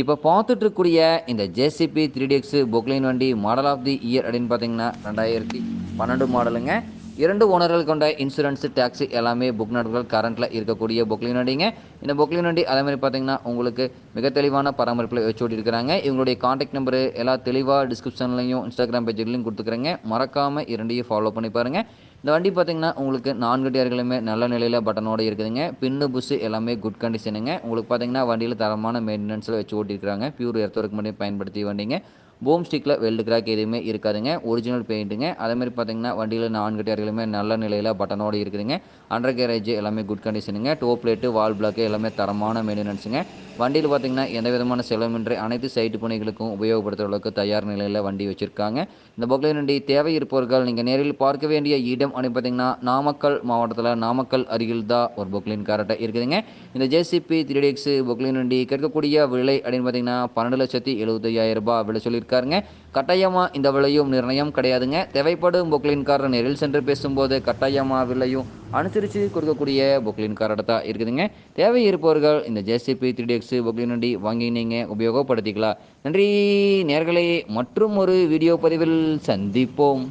இப்போ பார்த்துட்ருக்கக்கூடிய இந்த ஜேசிபி த்ரீ டிஎக்ஸ் பொக்லைன் வண்டி மாடல் ஆஃப் தி இயர் அப்படின்னு பார்த்தீங்கன்னா ரெண்டாயிரத்தி பன்னெண்டு மாடலுங்க. இரண்டு ஓனர்கள் கொண்ட இன்சூரன்ஸ் டேக்ஸி எல்லாமே புக் நாட்கள் கரண்ட்டில் இருக்கக்கூடிய பொக்லின் வண்டிங்க. இந்த பொக்லின் வண்டி அதே மாதிரி பார்த்தீங்கன்னா உங்களுக்கு மிக தெளிவான பராமரிப்பில் வச்சு ஓட்டிருக்கிறாங்க இவங்களுடைய காண்டாக்ட் நம்பரு எல்லா தெளிவாக டிஸ்கிரிப்ஷன்லையும் இன்ஸ்டாகிராம் பேஜ்லையும் கொடுத்துக்கிறேங்க. மறக்காமல் இரண்டையும் ஃபாலோ பண்ணி பாருங்கள் இந்த வண்டி பார்த்தீங்கன்னா உங்களுக்கு நான்கு டயர்களுமே நல்ல நிலையில் பட்டனோடு இருக்குதுங்க. பின்னு புஷ் எல்லாமே குட் கண்டிஷனுங்க உங்களுக்கு பார்த்தீங்கன்னா வண்டியில் தரமான மெயின்டெனன்ஸில் வச்சு ஓட்டியிருக்காங்க பியூர் எர்த்தவருக்கு மட்டும் பயன்படுத்தி வண்டிங்க. பூம் ஸ்டிக்கில் வெல்டு கிராக் எதுவுமே இருக்காதுங்க. ஒரிஜினல் பெயிண்ட்டுங்க அதே மாதிரி பார்த்தீங்கன்னா வண்டியில் நான்கு டயர்களுமே நல்ல நிலையில் பட்டனோடு இருக்குதுங்க. அண்டர் கேரேஜ் எல்லாமே குட் கண்டிஷனுங்க டோ பிளேட்டு வால் பிளாக்கு எல்லாமே தரமான மெயின்டெனன்ஸுங்க வண்டியில் பார்த்தீங்கன்னா எந்த விதமான செலவுமின்றி அனைத்து சைட்டு பணிகளுக்கும் உபயோகப்படுத்துகிற அளவுக்கு தயார் நிலையில் வண்டி வச்சுருக்காங்க. இந்த பொக்லைன் வண்டி தேவை இருப்பவர்கள் நீங்கள் நேரில் பார்க்க வேண்டிய இடம் அப்படின்னு பார்த்தீங்கன்னா நாமக்கல் மாவட்டத்தில் நாமக்கல் அருகில் தான் ஒரு பொக்லைன் காரட்டை இருக்குதுங்க. இந்த ஜேசிபி த்ரீ டிஎக்ஸ் பொக்லைன் வண்டி கேட்கக்கூடிய விலை அப்படின்னு பார்த்தீங்கன்னா பன்னெண்டு லட்சத்தி எழுபத்தையாயிரம் ரூபாய். விலை சொல்லியிருக்காருங்க கட்டாயமாக இந்த விலையும் நிர்ணயம் கிடையாதுங்க. தேவைப்படும் பொக்லின்காரர் நேரில் சென்று பேசும்போது கட்டாயமாக விலையும் அனுசரித்து கொடுக்கக்கூடிய பொக்லின் தான் இருக்குதுங்க. தேவை இருப்பவர்கள் இந்த ஜேசிபி த்ரீ எக்ஸ் பொக்லின் வண்டி வாங்கி நீங்கள் உபயோகப்படுத்திக்கலாம். நன்றி நேர்களே. மற்றும் ஒரு வீடியோ பதிவில் சந்திப்போம்.